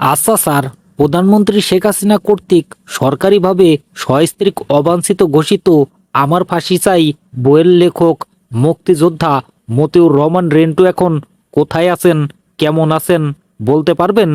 আচ্ছা স্যার প্রধানমন্ত্রী শেখ হাসিনা কর্তৃক সরকারিভাবে সস্ত্রীক অবাঞ্ছিত ঘোষিত আমার ফাঁসি চাই বইয়ের লেখক, মুক্তিযোদ্ধা মতিউর রহমান রেন্টু এখন কোথায় আছেন, কেমন আছেন, বলতে পারবেন?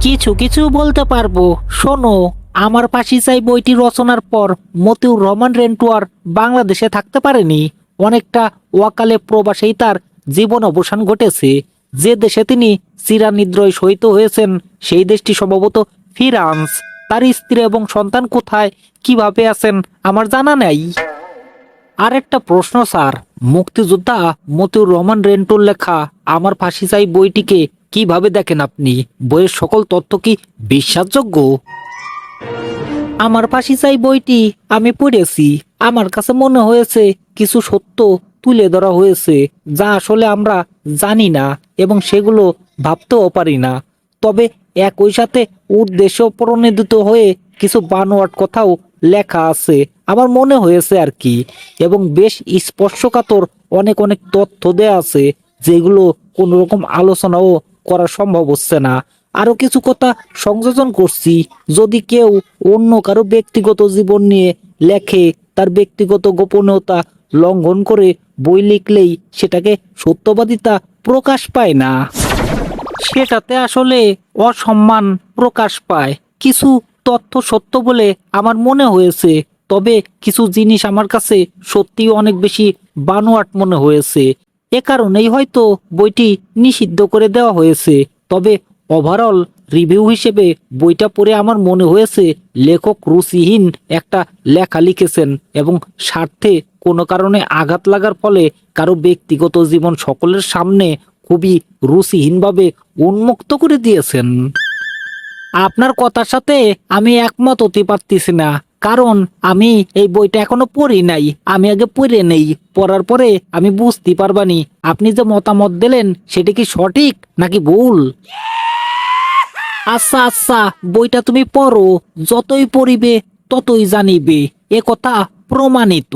কিছু কিছু বলতে পারব। শোনো, আমার ফাঁসি চাই বইটি রচনার পর মতিউর রহমান রেন্টু আর বাংলাদেশে থাকতে পারেনি। অনেকটা ওয়াকালে প্রবাসেই তার জীবন অবসান ঘটেছে। যে দেশে তিনি চিরানিদ্রয় সহিত হয়েছেন, সেই দেশটি সম্ভবত ফিরান্স। তার স্ত্রী এবং সন্তান কোথায়, কীভাবে আছেন, আমার জানা নেই। আর একটা প্রশ্ন, স্যার। মুক্তিযোদ্ধা মতিউর রহমান রেন্টুর লেখা আমার ফাঁসি চাই বইটিকে কীভাবে দেখেন আপনি? বইয়ের সকল তথ্য কি বিশ্বাসযোগ্য? আমার ফাঁসি চাই বইটি আমি পড়েছি। আমার কাছে মনে হয়েছে কিছু সত্য তুলে ধরা হয়েছে, যা আসলে আমরা জানি না এবং সেগুলো ভাবতেও পারি না। তবে একই সাথে উদ্দেশ্য প্রণোদিত হয়ে কিছু বানোয়াট কথাও লেখা আছে, আমার মনে হয়েছে আর কি। এবং বেশ স্পর্শকাতর অনেক অনেক তথ্য দেয়া আছে, যেগুলো কোনো রকম আলোচনাও করা সম্ভব হচ্ছে না। আরও কিছু কথা সংযোজন করছি, যদি কেউ অন্য কারও ব্যক্তিগত জীবন নিয়ে লেখে, তার ব্যক্তিগত গোপনীয়তা লঙ্ঘন করে বই লিখলেই সেটাকে সত্যবাদিতা প্রকাশ পায় না। সেটাতে আসলে অসম্মান প্রকাশ পায়। কিছু তথ্য সত্য বলে আমার মনে হয়েছে, তবে কিছু জিনিস আমার কাছে সত্যি অনেক বেশি বানোয়াট মনে হয়েছে। এ কারণেই হয়তো বইটি নিষিদ্ধ করে দেওয়া হয়েছে, তবে ওভারঅল রিভিউ হিসেবে বইটা পড়ে আমার মনে হয়েছে লেখক রুচিহীন একটা লেখা লিখেছেন এবং স্বার্থে কোনো কারণে আঘাত লাগার ফলে কারও ব্যক্তিগত জীবন সকলের সামনে খুবই রুচিহীনভাবে উন্মুক্ত করে দিয়েছেন। আপনার কথার সাথে আমি একমত হতে পারতেছি না, কারণ আমি এই বইটা এখনও পড়ি নাই, আমি আগে পড়ে নেই, পড়ার পরে আমি বুঝতে পারবানি। আপনি যে মতামত দিলেন, সেটা কি সঠিক নাকি ভুল? আচ্ছা আচ্ছা বইটা তুমি পড়ো যতই পড়িবে ততই জানিবে। এ কথা প্রমাণিত।